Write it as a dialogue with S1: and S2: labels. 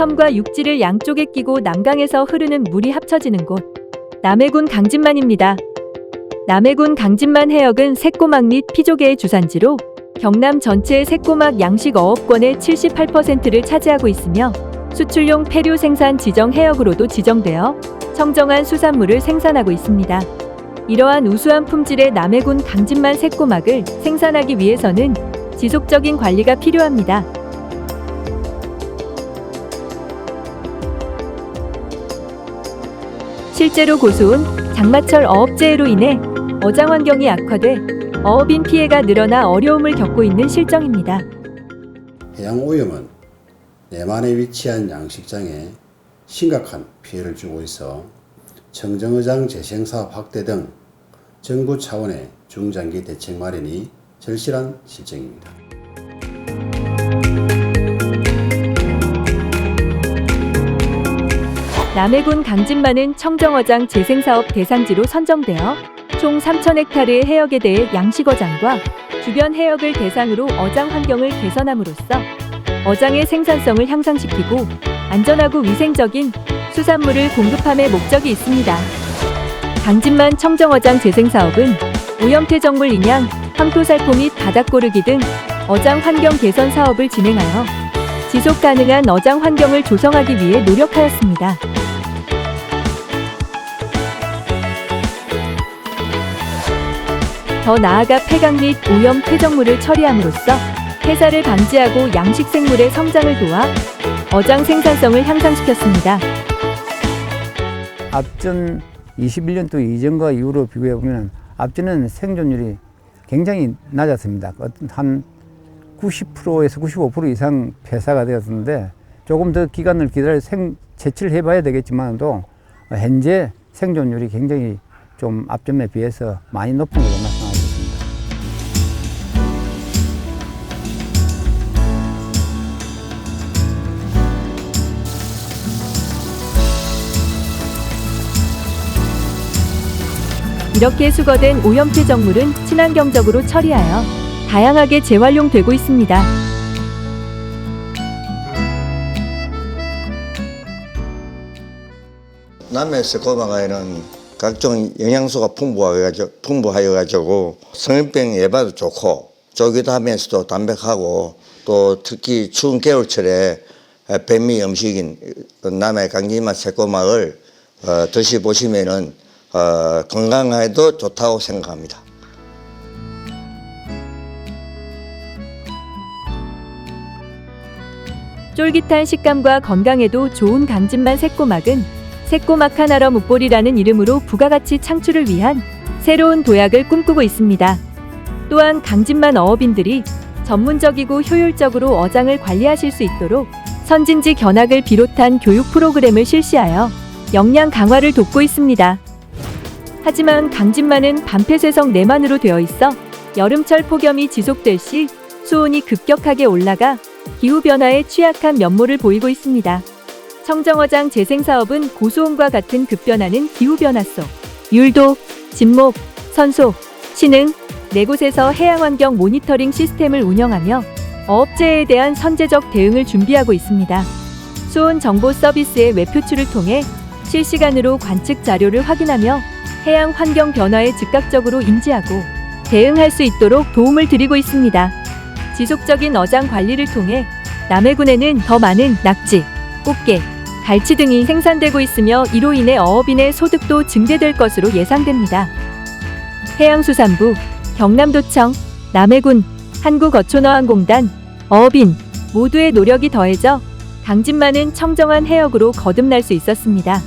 S1: 섬과 육지를 양쪽에 끼고 남강에서 흐르는 물이 합쳐지는 곳. 남해군 강진만입니다. 남해군 강진만 해역은 새꼬막 및 피조개의 주산지로 경남 전체의 새꼬막 양식 어업권의 78%를 차지하고 있으며 수출용 폐류 생산 지정 해역으로도 지정되어 청정한 수산물을 생산하고 있습니다. 이러한 우수한 품질의 남해군 강진만 새꼬막을 생산하기 위해서는 지속적인 관리가 필요합니다. 실제로 고수은 장마철 어업재해로 인해 어장 환경이 악화돼 어업인 피해가 늘어나 어려움을 겪고 있는 실정입니다.
S2: 해양 오염은 내만에 위치한 양식장에 심각한 피해를 주고 있어 청정어장 재생사업 확대 등 정부 차원의 중장기 대책 마련이 절실한 실정입니다.
S1: 남해군 강진만은 청정어장 재생사업 대상지로 선정되어 총 3,000헥타르의 해역에 대해 양식어장과 주변 해역을 대상으로 어장 환경을 개선함으로써 어장의 생산성을 향상시키고 안전하고 위생적인 수산물을 공급함의 목적이 있습니다. 강진만 청정어장 재생사업은 오염폐정물 인양, 황토살포 및 바닥 고르기 등 어장 환경 개선 사업을 진행하여 지속 가능한 어장 환경을 조성하기 위해 노력하였습니다. 더 나아가 폐강 및 오염 폐정물을 처리함으로써 폐사를 방지하고 양식 생물의 성장을 도와 어장 생산성을 향상시켰습니다.
S3: 앞전 21년 도 이전과 이후로 비교해 보면 앞전은 생존율이 굉장히 낮았습니다. 한 90%에서 95% 이상 폐사가 되었는데 조금 더 기간을 기다려 생 채취를 해봐야 되겠지만도 현재 생존율이 굉장히 좀 앞전에 비해서 많이 높은 걸로 나
S1: 이렇게 수거된 오염 폐정물은 친환경적으로 처리하여 다양하게 재활용되고 있습니다.
S4: 남해 새꼬마가에는 각종 영양소가 풍부하여가지고, 풍부하여가지고 성인병 예방도 좋고 쫄깃하면서도 담백하고 또 특히 추운 겨울철에 백미 음식인 남해 강진맛 새꼬막을 어, 드셔보시면은 어, 건강에도 좋다고 생각합니다.
S1: 쫄깃한 식감과 건강에도 좋은 강진만 새꼬막은 새꼬막 하나러 묵보리라는 이름으로 부가가치 창출을 위한 새로운 도약을 꿈꾸고 있습니다. 또한 강진만 어업인들이 전문적이고 효율적으로 어장을 관리하실 수 있도록 선진지 견학을 비롯한 교육 프로그램을 실시하여 역량 강화를 돕고 있습니다. 하지만 강진만은 반폐쇄성 내만으로 되어 있어 여름철 폭염이 지속될 시 수온이 급격하게 올라가 기후변화에 취약한 면모를 보이고 있습니다. 청정어장 재생사업은 고수온과 같은 급변하는 기후변화 속 율도, 진목, 선소, 신흥 네 곳에서 해양환경 모니터링 시스템을 운영하며 어업재해에 대한 선제적 대응을 준비하고 있습니다. 수온 정보 서비스의 웹 표출을 통해 실시간으로 관측 자료를 확인하며 해양 환경 변화에 즉각적으로 인지하고 대응할 수 있도록 도움을 드리고 있습니다. 지속적인 어장 관리를 통해 남해군에는 더 많은 낙지, 꽃게, 갈치 등이 생산되고 있으며 이로 인해 어업인의 소득도 증대될 것으로 예상됩니다. 해양수산부, 경남도청, 남해군, 한국어촌어항공단, 어업인 모두의 노력이 더해져 강진만은 청정한 해역으로 거듭날 수 있었습니다.